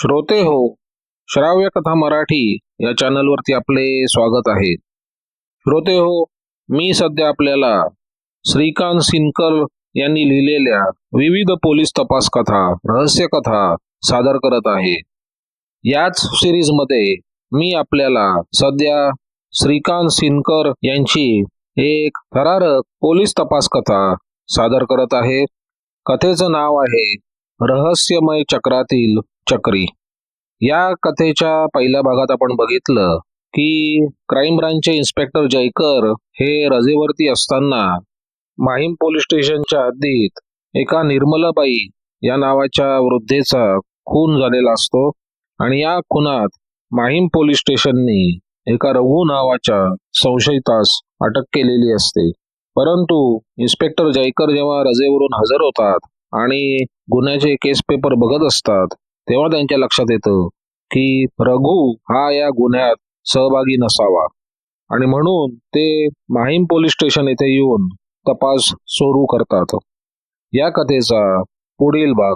श्रोते हो श्राव्य कथा मराठी या चॅनलवरती आपले स्वागत आहे. श्रोते हो मी सध्या आपल्याला श्रीकांत सिनकर यांनी लिहिलेल्या विविध पोलीस तपास कथा रहस्य कथा सादर करत आहे. याच सिरीजमध्ये मी आपल्याला सध्या श्रीकांत सिनकर यांची एक थरारक पोलीस तपास कथा सादर करत आहे. कथेचं नाव आहे रहस्यमय चक्रातील चक्री. या कथेच्या पहिल्या भागात आपण बघितलं की क्राईम ब्रांचचे इन्स्पेक्टर जयकर हे रजेवरती असताना माहीम पोलीस स्टेशनच्या हद्दीत एका निर्मलाबाई या नावाच्या वृद्धेचा खून झालेला असतो आणि या खुनात माहीम पोलीस स्टेशननी एका रघु नावाच्या संशयितास अटक केलेली असते. परंतु इन्स्पेक्टर जयकर जेव्हा रजेवरून हजर होतात आणि गुन्ह्याचे केस पेपर बघत असतात तेव्हा त्यांच्या लक्षात येतं की रघु हा या गुन्ह्यात सहभागी नसावा. आणि म्हणून ते माहीम पोलीस स्टेशन येथे येऊन तपास सुरू करतात. या कथेचा पुढील भाग.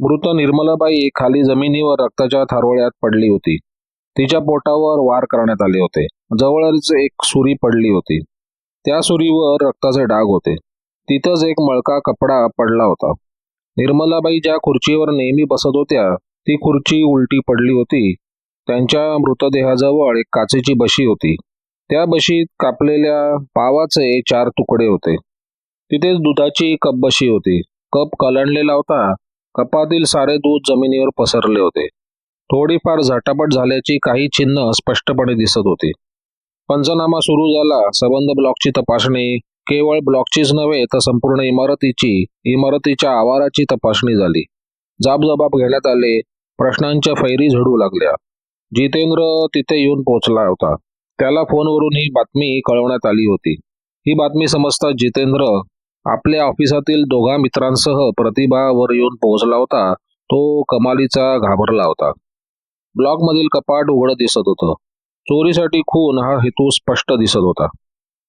मृत निर्मलाबाई खाली जमिनीवर रक्ताच्या थारोळ्यात पडली होती. तिच्या पोटावर वार करण्यात आले होते. जवळच एक सुरी पडली होती. त्या सुरीवर रक्ताचे डाग होते. तिथंच एक मळका कपडा पडला होता. निर्मलाबाई ज्या खुर्चीवर नेहमी बसत होत्या ती खुर्ची उलटी पडली होती. त्यांच्या मृतदेहाजवळ एक काचेची बशी होती. त्या बशीत कापलेल्या पावाचे चार तुकडे होते. तिथेच दुधाची कप बशी होती. कप कलंडलेला होता. कपातील सारे दूध जमिनीवर पसरले होते. थोडीफार झटापट झाल्याची काही चिन्ह स्पष्टपणे दिसत होती. पंचनामा सुरू झाला. सबंध ब्लॉकची तपासणी केवळ ब्लॉकचीच नव्हे तर संपूर्ण इमारतीची इमारतीच्या आवाराची तपासणी झाली. जाबजबाब घेण्यात आले प्रश्नांच्या फैरी झडू लागल्या. जितेंद्र तिथे येऊन पोहोचला होता. त्याला फोनवरून ही बातमी कळवण्यात आली होती. ही बातमी समजता जितेंद्र आपल्या ऑफिसातील दोघा मित्रांसह प्रतिभावर येऊन पोहोचला होता. तो कमालीचा घाबरला होता. ब्लॉकमधील कपाट उघड दिसत होतं. चोरीसाठी खून हा हेतू स्पष्ट दिसत होता.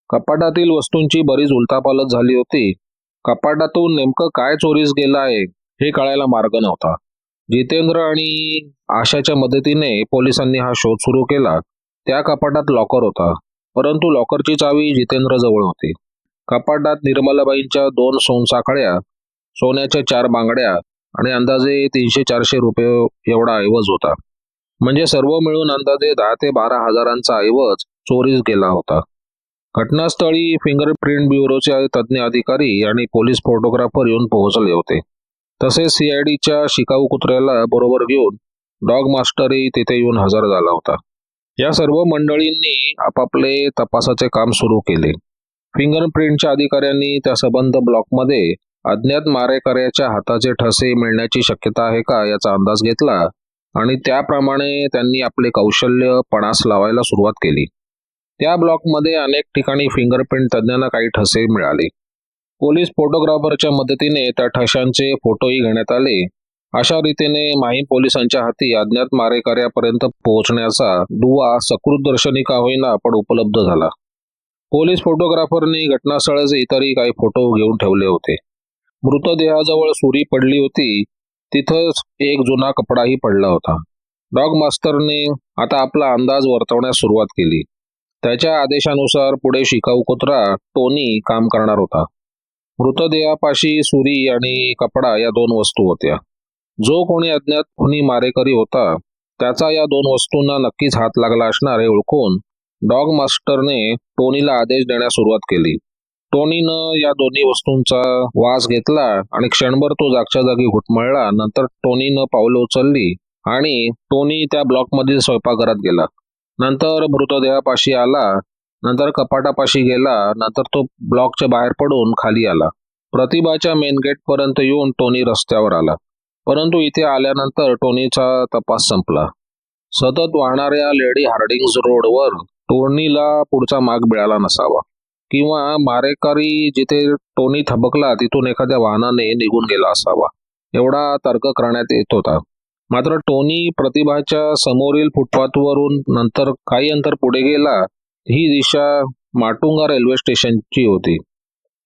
कपाटातील वस्तूंची बरीच उलतापालत झाली होती. कपाटातून नेमकं काय चोरीस गेलं आहे हे कळायला मार्ग नव्हता. जितेंद्र आणि आशाच्या मदतीने पोलिसांनी हा शोध सुरू केला. त्या कपाटात लॉकर होता परंतु लॉकरची चावी जितेंद्र जवळ होती. कपाटात निर्मलाबाईंच्या दोन सोनसाखळ्या सोन्याच्या चार बांगड्या आणि अंदाजे तीनशे चारशे रुपये एवढा ऐवज होता. म्हणजे सर्व मिळून अंदाजे दहा ते बारा हजारांचा ऐवज चोरीस गेला होता. घटनास्थळी फिंगरप्रिंट ब्युरोचे तज्ज्ञ अधिकारी आणि पोलीस फोटोग्राफर येऊन पोहोचले होते. तसेच सीआयडीच्या शिकाऊ कुत्र्याला बरोबर घेऊन डॉग मास्टरही तिथे येऊन हजर झाला होता. या सर्व मंडळींनी आपापले तपासाचे काम सुरू केले. फिंगरप्रिंटच्या अधिकाऱ्यांनी त्या संबंध ब्लॉकमध्ये अज्ञात मारेकऱ्याच्या हाताचे ठसे मिळण्याची शक्यता आहे का याचा अंदाज घेतला आणि त्याप्रमाणे त्यांनी आपले कौशल्य पणास लावायला सुरुवात केली. त्या ब्लॉकमध्ये अनेक ठिकाणी फिंगरप्रिंट तज्ज्ञांना काही ठसे मिळाले. पोलीस फोटोग्राफरच्या मदतीने त्या ठशांचे फोटोही घेण्यात आले. अशा रीतीने माहीम पोलिसांच्या हाती अज्ञात मारेकऱ्यापर्यंत पोहोचण्याचा दुवा सकृत का होईना पण उपलब्ध झाला. पोलीस फोटोग्राफरनी घटनास्थळाचे इतरही काही फोटो घेऊन ठेवले होते. मृतदेहाजवळ सुरी पडली होती. तिथंच एक जुना कपडाही पडला होता. डॉग मास्टरने आता आपला अंदाज वर्तवण्यास सुरुवात केली. त्याच्या आदेशानुसार पुढे शिकाऊ कुत्रा टोनी काम करणार होता. मृतदेहापाशी सुरी आणि कपडा या दोन वस्तू होत्या. जो कोणी अज्ञात खुनी मारेकरी होता त्याचा या दोन वस्तूंना नक्कीच हात लागला असणार हे ओळखून डॉग मास्टरने टोनीला आदेश देण्यास सुरुवात केली. टोनीनं या दोन्ही वस्तूंचा वास घेतला आणि क्षणभर तो जागच्या जागी घुटमळला. नंतर टोनीनं पावलं उचलली आणि टोनी त्या ब्लॉकमधील स्वयंपाकघरात गेला. नंतर मृतदेहापाशी आला नंतर कपाटापाशी गेला नंतर तो ब्लॉकच्या बाहेर पडून खाली आला. प्रतिभाच्या मेन गेट पर्यंत येऊन टोनी रस्त्यावर आला. परंतु इथे आल्यानंतर टोनीचा तपास संपला. सतत वाहणाऱ्या लेडी हार्डिंग्स रोडवर टोनीला पुढचा माग मिळाला नसावा किंवा मारेकरी जिथे टोनी थबकला तिथून एखाद्या वाहनाने निघून गेला असावा. एवढा तर्क करण्यात येत होता. मात्र टोनी प्रतिभाच्या समोरील फुटपाथवरून नंतर काही अंतर पुढे गेला ही दिशा माटुंगा रेल्वे स्टेशनची होती.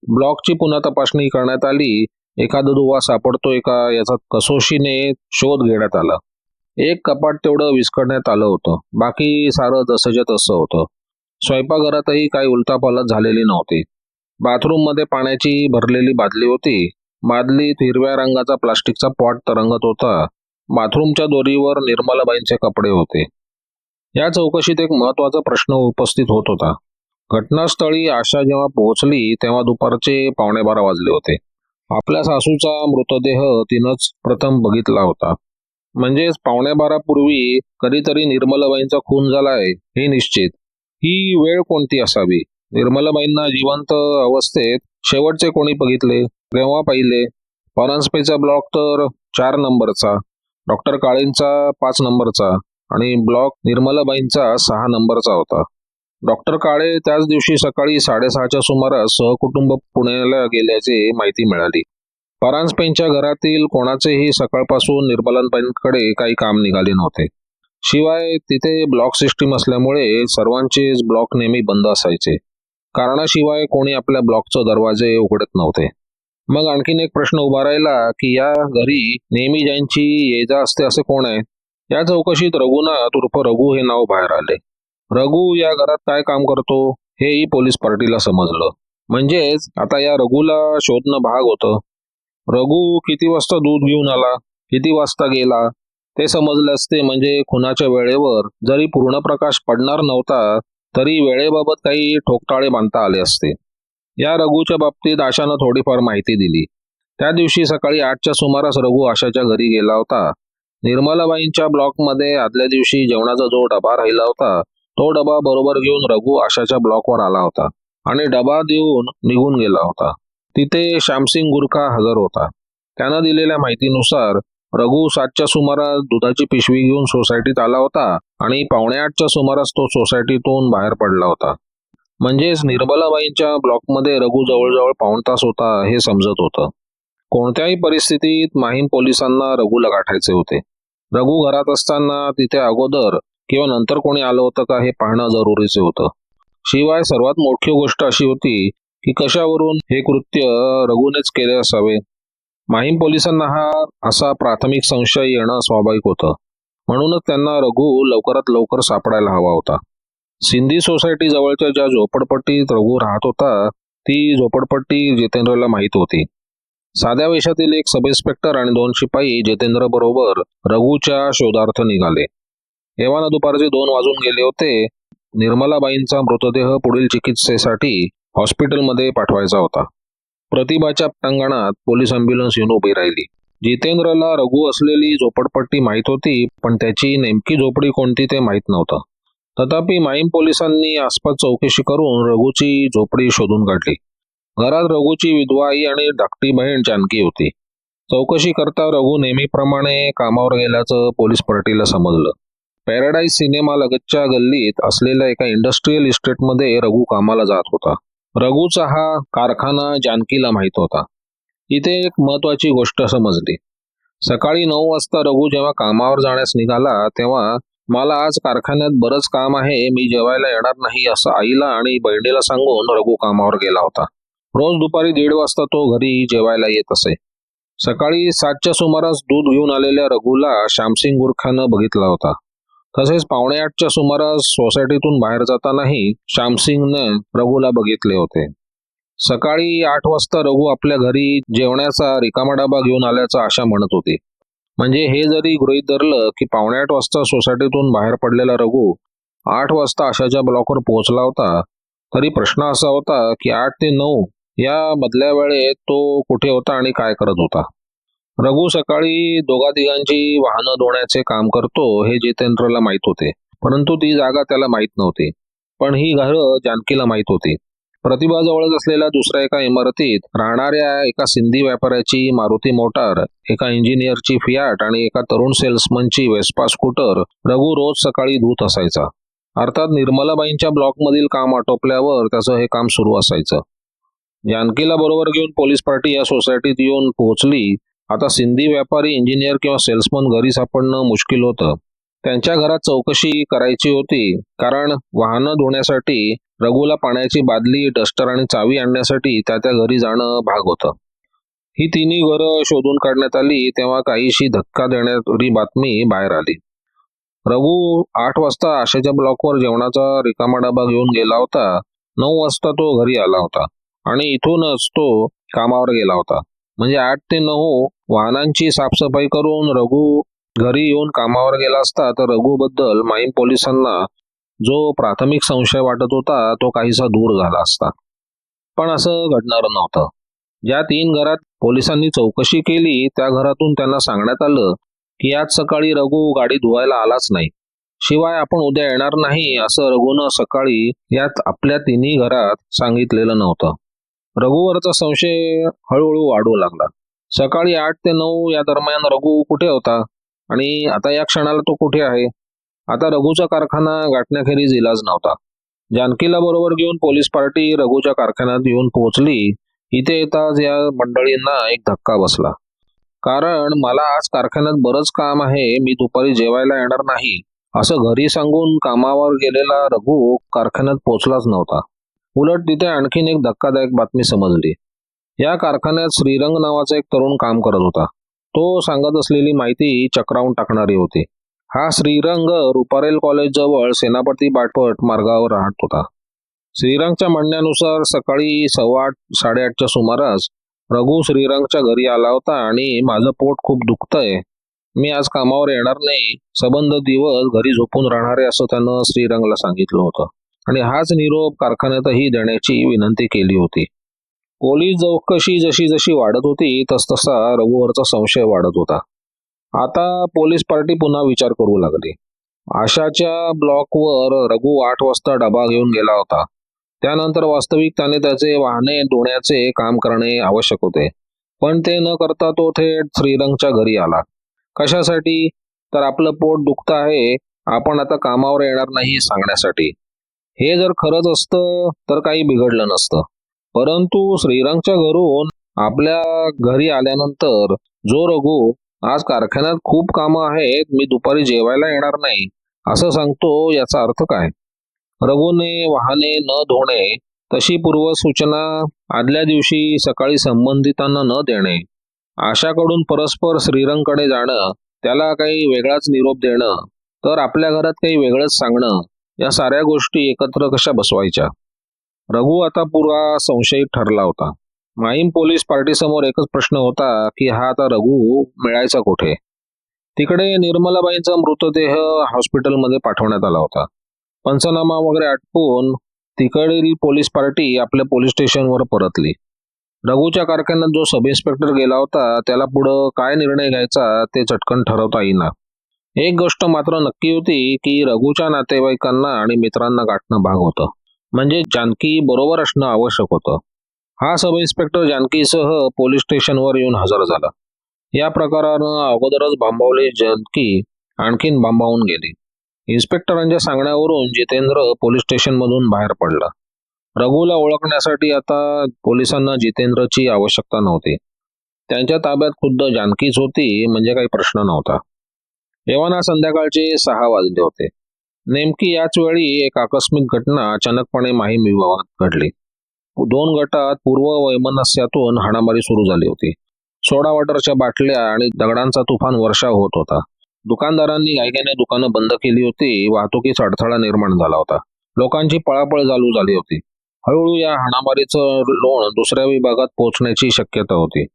ब्लॉकची पुन्हा तपासणी करण्यात आली एखादा दुवा सापडतोय का याचा कसोशीने शोध घेण्यात आला. एक कपाट तेवढं विस्कळण्यात आलं होतं बाकी सारं जसंच्या तसं होतं. स्वयंपाकघरातही काही उलतापालत झालेली नव्हती. बाथरूममध्ये पाण्याची भरलेली बादली होती बादलीत हिरव्या रंगाचा प्लास्टिकचा पॉट तरंगत होता बाथरूमच्या दोरीवर निर्मलाबाईंचे कपडे होते. या चौकशीत एक महत्त्वाचा प्रश्न उपस्थित होत होता. घटनास्थळी आशा जेव्हा पोहोचली तेव्हा दुपारचे पावणे बारा वाजले होते. आपल्या सासूचा मृतदेह तिनंच प्रथम बघितला होता. म्हणजेच पावणे बारापूर्वी कधीतरी निर्मलाबाईंचा खून झालाय हे निश्चित. ही वेळ कोणती असावी? निर्मलाबाईंना जिवंत अवस्थेत शेवटचे कोणी बघितले केव्हा पाहिले? परांजपेचा ब्लॉक तर चार नंबरचा. डॉक्टर काळेंचा पाच नंबरचा आणि ब्लॉक निर्मलाबाईंचा सहा नंबरचा होता. डॉक्टर काळे त्याच दिवशी सकाळी साडेसहाच्या सुमारास सहकुटुंब पुण्याला गेल्याची माहिती मिळाली. परांजपेंच्या घरातील कोणाचेही सकाळपासून निर्मलाबाईंकडे काही काम निघाले नव्हते. शिवाय तिथे ब्लॉक सिस्टीम असल्यामुळे सर्वांचेच ब्लॉक नेहमी बंद असायचे. कारणाशिवाय कोणी आपल्या ब्लॉकचे दरवाजे उघडत नव्हते. मग आणखीन एक प्रश्न उभा राहिला की या घरी नेहमी ज्यांची ये जा असते असे कोण आहे? या चौकशीत रघुनाथ उर्फ रघु हे नाव बाहेर आले. रघु या घरात काय काम करतो? हेही पोलीस पार्टीला समजलं. म्हणजेच आता या रघुला शोधणं भाग होतं. रघु किती वाजता दूध घेऊन आला? किती वाजता गेला? ते समजले असते म्हणजे खुनाच्या वेळेवर जरी पूर्ण प्रकाश पडणार नव्हता तरी वेळेबाबत काही ठोकटाळे बांधता आले असते. या रघूच्या बाबतीत आशानं थोडीफार माहिती दिली. त्या दिवशी सकाळी आठच्या सुमारास रघु आशाच्या घरी गेला होता. निर्मलाबाईंच्या ब्लॉकमध्ये आदल्या दिवशी जेवणाचा जो डबा राहिला होता तो डबा बरोबर घेऊन रघु आशाच्या ब्लॉकवर आला होता आणि डबा देऊन निघून गेला होता. तिथे श्यामसिंग गुरखा हजर होता. त्यानं दिलेल्या माहितीनुसार रघु सातच्या सुमारास दुधाची पिशवी घेऊन सोसायटीत आला होता आणि पावणे आठच्या सुमारास तो सोसायटीतून बाहेर पडला होता. म्हणजेच निर्मलाबाईंच्या ब्लॉकमध्ये रघु जवळजवळ पाऊण तास होता हे समजत होतं. कोणत्याही परिस्थितीत माहीम पोलिसांना रघुला गाठायचे होते. रघु घरात असताना तिथे अगोदर किंवा नंतर कोणी आलं होतं का हे पाहणं जरुरीचे होतं. शिवाय सर्वात मोठी गोष्ट अशी होती की कशावरून हे कृत्य रघुनेच केले असावे? माहीम पोलिसांना हा असा प्राथमिक संशय येणं स्वाभाविक होतं. म्हणूनच त्यांना रघु लवकरात लवकर सापडायला हवा होता. सिंधी सोसायटी जवळच्या ज्या झोपडपट्टीत रघु राहत होता ती झोपडपट्टी जितेंद्रला माहीत होती. साध्या वेशातील एक सब इन्स्पेक्टर आणि दोन शिपाई जितेंद्र बरोबर रघुच्या शोधार्थ निघाले. एव्हाना दुपारचे दोन वाजून गेले होते निर्मलाबाईंचा मृतदेह पुढील चिकित्सेसाठी हॉस्पिटलमध्ये पाठवायचा होता. प्रतिभाच्या पटांगणात पोलीस अँब्युलन्स येऊन उभी राहिली. जितेंद्रला रघु असलेली झोपडपट्टी माहीत होती पण त्याची नेमकी झोपडी कोणती ते माहीत नव्हतं. तथापि माईम पोलिसांनी आसपास चौकशी करून रघुची झोपडी शोधून काढली. घरात रघुची विधवा आई आणि धाकटी बहीण जानकी होती. चौकशी करता रघु नेहमीप्रमाणे कामावर गेल्याचं पोलीस पार्टीला समजलं. पॅराडाईज सिनेमा लगतच्या गल्लीत असलेल्या एका इंडस्ट्रीयल इस्टेटमध्ये रघु कामाला जात होता. रघुचा हा कारखाना जानकीला माहीत होता. इथे एक महत्वाची गोष्ट समजली. सकाळी नऊ वाजता रघु जेव्हा कामावर जाण्यास निघाला तेव्हा मला आज कारखान्यात बरंच काम आहे मी जेवायला येणार नाही असं आईला आणि बहिणीला सांगून रघु कामावर गेला होता. रोज दुपारी दीड वाजता तो घरी जेवायला येत असे. सकाळी सातच्या सुमारास दूध घेऊन आलेल्या रघुला श्यामसिंग गुरखानं बघितला होता. तसेच पावणे आठच्या सुमारास सोसायटीतून बाहेर जातानाही श्यामसिंगने रघुला बघितले होते. सकाळी आठ वाजता रघु आपल्या घरी जेवण्याचा रिकामा डबा घेऊन आल्याचा आशा म्हणत होती. म्हणजे हे जरी गृहित धरलं की पावणे आठ वाजता सोसायटीतून बाहेर पडलेला रघु आठ वाजता आशाच्या ब्लॉकवर पोहोचला होता तरी प्रश्न असा होता की आठ ते नऊ या मधल्या वेळेत तो कुठे होता आणि काय करत होता? रघु सकाळी दोघा तिघांची वाहनं धुण्याचे काम करतो हे जितेंद्रला माहीत होते परंतु ती जागा त्याला माहीत नव्हती. पण ही घरं जानकीला माहीत होती. प्रतिभाजवळच असलेल्या दुसऱ्या एका इमारतीत राहणाऱ्या एका सिंधी व्यापाऱ्याची मारुती मोटार एका इंजिनियरची फियाट आणि एका तरुण सेल्समनची वेस्पा स्कूटर रघु रोज सकाळी धूत असायचा. अर्थात निर्मलाबाईंच्या ब्लॉकमधील काम आटोपल्यावर त्याचं हे काम सुरू असायचं. जानकीला बरोबर घेऊन पोलीस पार्टी या सोसायटीत येऊन पोहोचली. आता सिंधी व्यापारी इंजिनियर किंवा सेल्समन घरी सापडणं मुश्किल होतं. त्यांच्या घरात चौकशी करायची होती. कारण वाहनं धुण्यासाठी रघुला पाण्याची बादली डस्टर आणि चावी आणण्यासाठी त्या त्या घरी जाणं भाग होतं. ही तिन्ही घरं शोधून काढण्यात आली तेव्हा काहीशी धक्का देणारी बातमी बाहेर आली. रघु आठ वाजता आशेच्या ब्लॉकवर जेवणाचा रिकामा डबा घेऊन गेला होता. नऊ वाजता तो घरी आला होता आणि इथूनच तो कामावर गेला होता. म्हणजे आठ ते नऊ वाहनांची साफसफाई करून रघु घरी येऊन कामावर गेला असता तर रघुबद्दल माईम पोलिसांना जो प्राथमिक संशय वाटत होता तो काहीसा दूर झाला असता. पण असं घडणार नव्हतं. ज्या तीन घरात पोलिसांनी चौकशी केली त्या घरातून त्यांना सांगण्यात आलं की आज सकाळी रघु गाडी धुवायला आलाच नाही. शिवाय आपण उद्या येणार नाही असं रघुनं सकाळी यात आपल्या तिन्ही घरात सांगितलेलं नव्हतं. रघुवरचा संशय हळूहळू वाढू लागला. सकाळी आठ ते नऊ या दरम्यान रघु कुठे होता? आणि आता या क्षणाला तो कुठे आहे? आता रघुचा कारखाना गाठण्याखेरीज इलाज नव्हता. जानकीला बरोबर घेऊन पोलीस पार्टी रघुच्या कारखान्यात येऊन पोहोचली. इथे येताच या मंडळींना एक धक्का बसला. कारण मला आज कारखान्यात बरंच काम आहे मी दुपारी जेवायला येणार नाही. असं घरी सांगून कामावर गेलेला रघु कारखान्यात पोहोचलाच नव्हता. उलट तिथे आणखीन एक धक्कादायक बातमी समजली. या कारखान्यात श्रीरंग नावाचा एक तरुण काम करत होता. तो सांगत असलेली माहिती चक्रावून टाकणारी होती. हा श्रीरंग रुपारेल कॉलेज जवळ सेनापती बाटपट मार्गावर राहत होता. श्रीरंगच्या म्हणण्यानुसार सकाळी सव्वा आठ साडेआठच्या सुमारास रघु श्रीरंगच्या घरी आला होता आणि माझं पोट खूप दुखतंय. मी आज कामावर येणार नाही. सबंध दिवस घरी झोपून राहणार आहे असं त्यानं श्रीरंगला सांगितलं होतं. आणि हाच निरोप कारखान्यातही देण्याची विनंती केली होती. पोलीस चौकशी जशी जशी वाढत होती तसतसा रघुवरचा संशय वाढत होता. आता पोलीस पार्टी पुन्हा विचार करू लागली. आशाच्या ब्लॉकवर रघु आठ वाजता डबा घेऊन गेला होता. त्यानंतर वास्तविक त्याने त्याचे वाहने धुण्याचे काम करणे आवश्यक होते. पण ते न करता तो थेट श्रीरंगच्या घरी आला. कशासाठी? तर आपलं पोट दुखतं आहे आपण आता कामावर येणार नाही सांगण्यासाठी. हे जर खरंच असतं तर काही बिघडलं नसतं. परंतु श्रीरंगच्या घरून आपल्या घरी आल्यानंतर जो रघु आज कारखान्यात खूप कामं आहेत मी दुपारी जेवायला येणार नाही असं सांगतो याचा अर्थ काय? रघुने वाहने न धुणे तशी पूर्व सूचना आदल्या दिवशी सकाळी संबंधितांना न देणे आशाकडून परस्पर श्रीरंगकडे जाणं त्याला काही वेगळाच निरोप देणं तर आपल्या घरात काही वेगळंच सांगणं या साऱ्या गोष्टी एकत्र कशा बसवायच्या? रघु आता पुरा संशयित ठरला होता. माहीम पोलीस पार्टीसमोर एकच प्रश्न होता की हा आता रघु मिळायचा कुठे? तिकडे निर्मलाबाईंचा मृतदेह हॉस्पिटलमध्ये पाठवण्यात आला होता. पंचनामा वगैरे आटपून तिकडील पोलीस पार्टी आपल्या पोलीस स्टेशनवर परतली. रघुच्या कारखान्यात जो सब इन्स्पेक्टर गेला होता त्याला पुढं काय निर्णय घ्यायचा ते चटकन ठरवता येईना. एक गोष्ट मात्र नक्की होती की रघुच्या नातेवाईकांना आणि मित्रांना गाठणं भाग होतं. म्हणजे जानकी बरोबर असणं आवश्यक होतं. हा सब इन्स्पेक्टर जानकीसह पोलीस स्टेशनवर येऊन हजर झाला. या प्रकारानं अगोदरच भांबावली जानकी आणखीन भांबावून गेली. इन्स्पेक्टरांच्या सांगण्यावरून जितेंद्र पोलीस स्टेशनमधून बाहेर पडला. रघुला ओळखण्यासाठी आता पोलिसांना जितेंद्रची आवश्यकता नव्हती. त्यांच्या ताब्यात खुद्द जानकीच होती म्हणजे काही प्रश्न नव्हता. एव्हाना संध्याकाळचे सहा वाजले होते. नेमकी याच वेळी एक आकस्मिक घटना अचानकपणे माहीम विभागात घडली. दोन गटात पूर्व वैमनस्यातून हाणामारी सुरू झाली होती. सोडा वॉटरच्या बाटल्या आणि दगडांचा तुफान वर्षाव होत होता. दुकानदारांनी गायग्याने दुकानं बंद केली होती वाहतुकीचा अडथळा निर्माण झाला होता. लोकांची पळापळ चालू झाली होती. हळूहळू या हाणामारीचं लोण दुसऱ्या विभागात पोहोचण्याची शक्यता होती.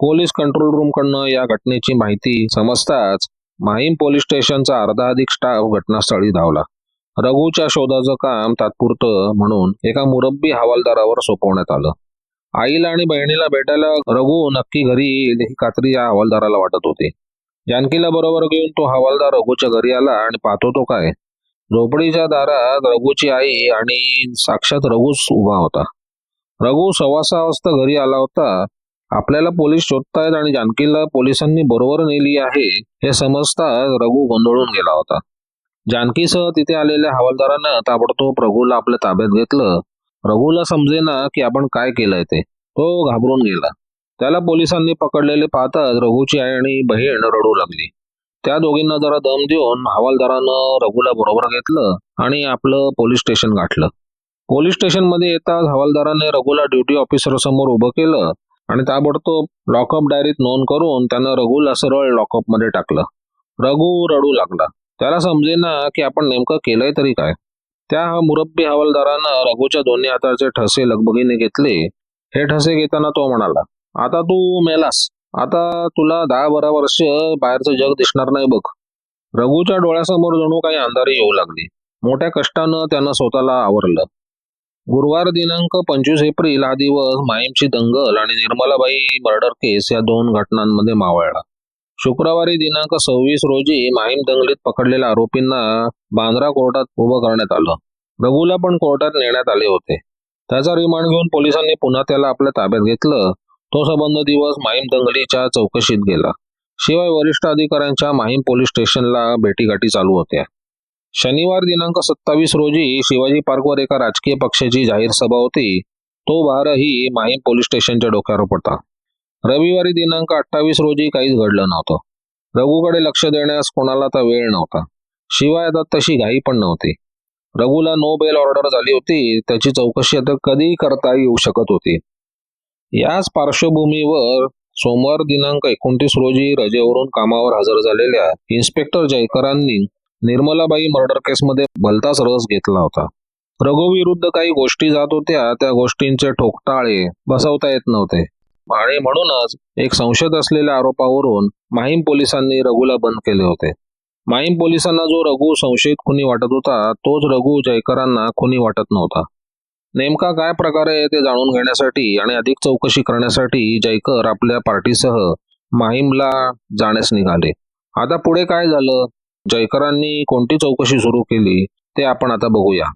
पोलीस कंट्रोल रूम कडनं या घटनेची माहिती समजताच माहीम पोलीस स्टेशनचा अर्धा अधिक स्टाफ घटनास्थळी धावला. रघुच्या शोधाचं काम तात्पुरतं म्हणून एका मुरब्बी हवालदारावर सोपवण्यात आलं. आईला आणि बहिणीला भेटायला रघु नक्की घरी येईल ही खात्री या हवालदाराला वाटत होती. जानकीला बरोबर घेऊन तो हवालदार रघुच्या घरी आला आणि पाहतो तो काय? झोपडीच्या दारात रघुची आई आणि साक्षात रघुच उभा होता. रघु सव्वा सहा वाजता घरी आला होता. आपल्याला पोलीस शोधतायत आणि जानकीला पोलिसांनी बरोबर नेली आहे हे समजता रघु गोंधळून गेला होता. जानकीसह तिथे आलेल्या हवालदारानं ताबडतोब रघुला आपल्या ताब्यात घेतलं. रघुला समजेना की आपण काय केलंय ते. तो घाबरून गेला. त्याला पोलिसांनी पकडलेले पाहताच रघुची आई आणि बहीण रडू लागली. त्या दोघींना जरा दम देऊन हवालदारानं रघुला बरोबर घेतलं आणि आपलं पोलीस स्टेशन गाठलं. पोलीस स्टेशनमध्ये येताच हवालदाराने रघुला ड्युटी ऑफिसर समोर उभं केलं. आणि ताबडतोब लॉकअप डायरीत नोंद करून त्यानं रघुला सरळ लॉकअपमध्ये टाकलं. रघु रडू लागला. त्याला समजेना की आपण नेमकं केलंय तरी काय? त्या मुरब्बी हवालदारानं रघुच्या दोन्ही हाताचे ठसे लगबगीने घेतले. हे ठसे घेताना तो म्हणाला आता तू मेलास. आता तुला दहा बारा वर्ष बाहेरचं जग दिसणार नाही बघ. रघुच्या डोळ्यासमोर जणू काही अंधारी येऊ लागली. मोठ्या कष्टानं त्यानं स्वतःला आवरलं. गुरुवार दिनांक पंचवीस एप्रिल हा दिवस माहीमची दंगल आणि निर्मलाबाई मर्डर केस या दोन घटनांमध्ये मावळला. शुक्रवारी दिनांक सव्वीस रोजी माहीम दंगलीत पकडलेल्या आरोपींना बांद्रा कोर्टात उभं करण्यात आलं. रघुला पण कोर्टात नेण्यात आले होते. त्याचा रिमांड घेऊन पोलिसांनी पुन्हा त्याला आपल्या ताब्यात घेतलं. तो संबंध दिवस माहीम दंगलीच्या चौकशीत गेला. शिवाय वरिष्ठ अधिकाऱ्यांच्या माहीम पोलीस स्टेशनला भेटीगाठी चालू होत्या. शनिवार दिनांक सत्तावीस रोजी शिवाजी पार्कवर एका राजकीय पक्षाची जाहीर सभा होती. तो भारही माहीम पोलीस स्टेशनच्या डोक्यावर पडता. रविवारी दिनांक अठ्ठावीस रोजी काहीच घडलं नव्हतं. रघुकडे लक्ष देण्यास कोणाला तर वेळ नव्हता. शिवाय आता तशी घाई पण नव्हती. रघुला नो बेल ऑर्डर झाली होती. त्याची चौकशी आता कधी करता येऊ शकत होती? याच पार्श्वभूमीवर सोमवार दिनांक एकोणतीस रोजी रजेवरून कामावर हजर झालेल्या इन्स्पेक्टर जयकरांनी निर्मलाबाई मर्डर केसमध्ये भलताच रस घेतला होता. रघुविरुद्ध काही गोष्टी जात होत्या त्या गोष्टींचे ठोकटाळे बसवता येत नव्हते. आणि म्हणूनच एक संशय असलेल्या आरोपावरून माहीम पोलिसांनी रघुला बंद केले होते. माहीम पोलिसांना जो रघु संशयित खुनी वाटत होता तोच रघु जयकरांना खुनी वाटत नव्हता. नेमका काय प्रकार आहे ते जाणून घेण्यासाठी आणि अधिक चौकशी करण्यासाठी जयकर आपल्या पार्टीसह माहीमला जाण्यास निघाले. आता पुढे काय झालं? जयकरांनी कोणती चौकशी सुरू केली ते आपण आता बघूया.